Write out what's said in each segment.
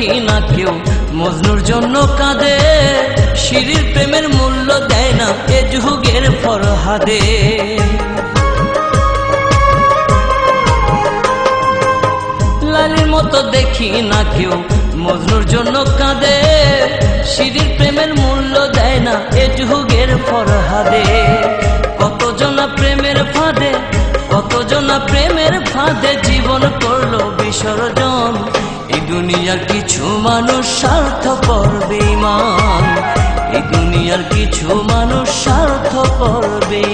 দেখি না কেউ। মজনুর জন্য কাঁদে, শিরির প্রেমের মূল্য দেয় না এ যুগের ফরহাদে। লালির মতো দেখি না কেউ, মজনুর জন্য কাঁদে, শিরির প্রেমের মূল্য দেয় না এ যুগের ফরহাদে। কতজনা প্রেমের ফাঁদে, কতজনা প্রেমের ফাঁদে জীবন করল বিসর্জন। দুনিয়ার কিছু মানুষ স্বার্থ করবে ইমান এই দুনিয়ার কিছু মানুষ স্বার্থ করবে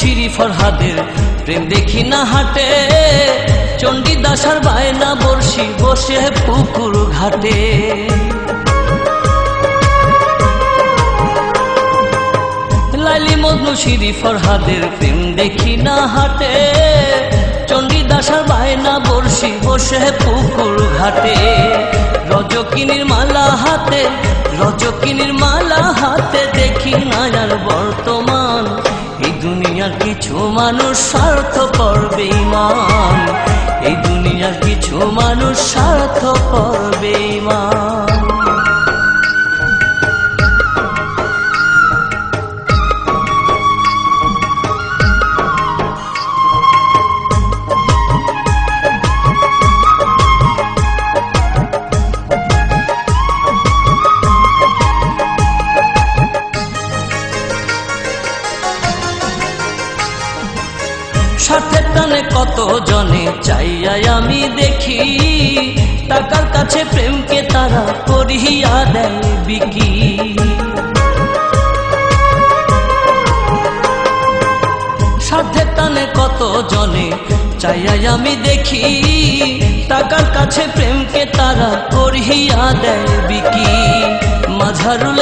শিরি ফরহাদের প্রেম দেখি না হাটে, চণ্ডী দাসার বায়না বর্ষি বসে পুকুর ঘাটে। শিরি ফরহাদের প্রেম দেখি না হাটে বায়না বর্ষি বসে পুকুর ঘাটে। রজকিনীর মালা হাতে, রজকিনীর মালা হাতে দেখি না আর বর্তমান। দুনিয়ার কিছু মানুষ স্বার্থ করবে ইমান এই দুনিয়ার কিছু মানুষ স্বার্থ করবে ইমান কত জনে চাইয়াই আমি দেখি? টাকার কাছে প্রেমকে তারা করিয়া দেয় বিকি। স্বার্থের টানে কত জনে চাইয়াই আমি দেখি? টাকার কাছে প্রেমকে তারা করিয়া দেয় বিকি। মাঝারুলে